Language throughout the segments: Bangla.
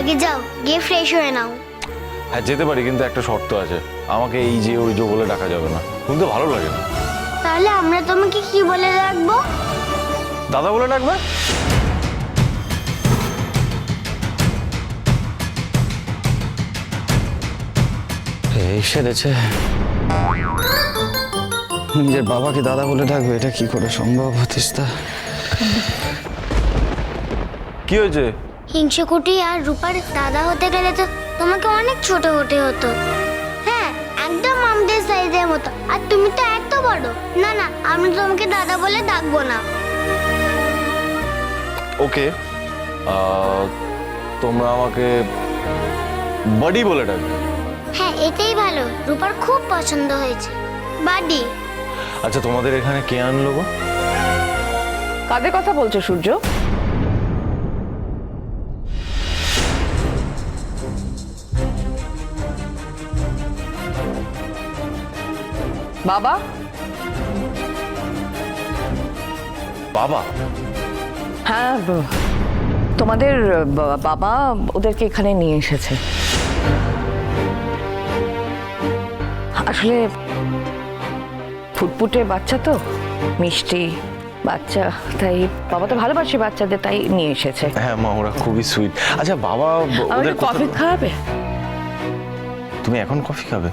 আগে যাও গিয়ে ফ্রেশ হয়ে নাও। হ্যাঁ যেতে পারি কিন্তু একটা শর্ত আছে। আমাকে এই যে ওই যে বলে ডাকা যাবে না। শুনতে ভালো লাগে না। তাহলে আমরা তোমাকে কি বলে রাখব দাদা বলে ডাকবে? এই সেরেছে নিজের বাবাকে দাদা বলে ডাকবে এটা কি করে সম্ভব তিস্তা কি হয়েছে? হিংসুকুটি আর রূপার দাদা হতে গেলে তো তোমাকে অনেক ছোট হতে হতো। হ্যাঁ একদম আমাদের সাইজের মতো। আর তুমি তো এত বড়। না না আমি তোমাকে দাদা বলে ডাকবো না। ওকে তোমরা আমাকে বাডি বলে ডাকবে। হ্যাঁ এটাই ভালো। রূপার খুব পছন্দ হয়েছে। বাডি। আচ্ছা তোমাদের এখানে কে আনলো গো? কাদের কথা বলছো সূর্য? বাবা? বাবা? হ্যাঁ তোমাদের বাবা ওদেরকে এখানে নিয়ে এসেছে। আসলে ফুটফুটে বাচ্চা তো মিষ্টি বাচ্চা তাই বাবা তো ভালোবাসে বাচ্চাদের তাই নিয়ে এসেছে। হ্যাঁ মা ওরা খুবই সুইট আচ্ছা বাবা ওদের কফি খাওয়াবে? তুমি এখন কফি খাবে?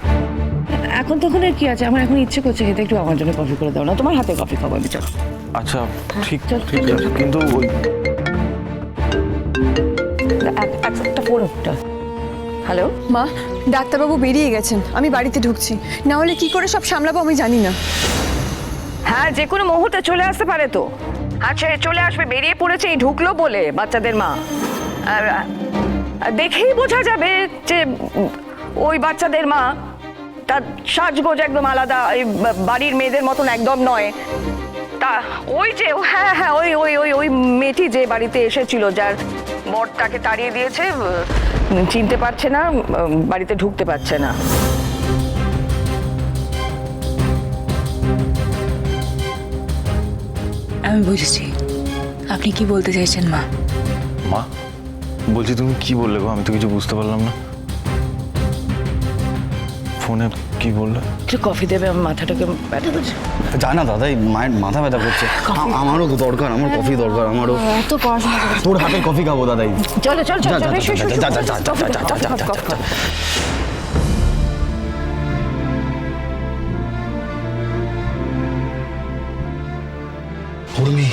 এখন তখন আর কি আছে? আমার এখন ইচ্ছে করছে খেতে। একটু আমার জন্য কফি করে দাও না। তোমার হাতে কফি খাব আমি চলো। আচ্ছা ঠিক ঠিক আছে। কিন্তু ওই এক- একটা হ্যালো? মা ডাক্তারবাবু বেরিয়ে গেছেন। আমি বাড়িতে ঢুকছি। না হলে কি করে সব সামলাবো আমি জানি না। হ্যাঁ যে কোনো মুহূর্তে চলে আসতে পারে তো। আচ্ছা চলে আসবে বেরিয়ে পড়েছে এই ঢুকলো বলে বাচ্চাদের মা। আর দেখেই বোঝা যাবে যে ওই বাচ্চাদের মা তার সাজগোজ একদম আলাদা এই বা- বাড়ির মেয়েদের মতন একদম নয়। তা ওই যে হ্যাঁ হ্যাঁ ওই ওই ওই ওই মেয়েটি যে বাড়িতে এসেছিল যার বর তাকে তাড়িয়ে দিয়েছে চিনতে পারছে না বাড়িতে ঢুকতে পারছে না। আমি বুঝেছি। আপনি কি বলতে চাইছেন মা? মা বলছি তুমি কি বললে গো? আমি তো কিছু বুঝতে পারলাম না। ফোনে কি বললে? একটু কফি দেবে আমার মাথাটাকে ব্যথা করছে। জানা দাদা এই মায়ের মাথা ব্যথা করছে। আ- আমারও দরকার আমার কফি দরকার আমারও। এত পড়াশোনা তোর হাতের কফি খাব দাদাই চলো চলো চলো চলো এসো, এসো, যা, যা, যা, এসো, যা, কফি যা, যা, যা, যা, উর্মি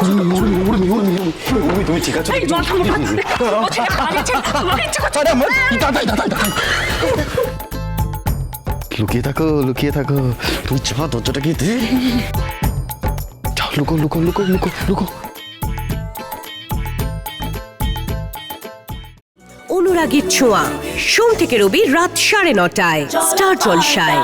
উর্মি। উর্মি উর্মি উর্মি উর্মি তুমি ঠিক আছো? লুকিয়ে থাকো লুকিয়ে থাকো। তুই চা দরজাটা কি দে? লুকো লুকো লুকো লুকো লুকো। অনুরাগীর ছোঁয়া। সোম থেকে রবি রাত সাড়ে নটায়। স্টার জলসায়।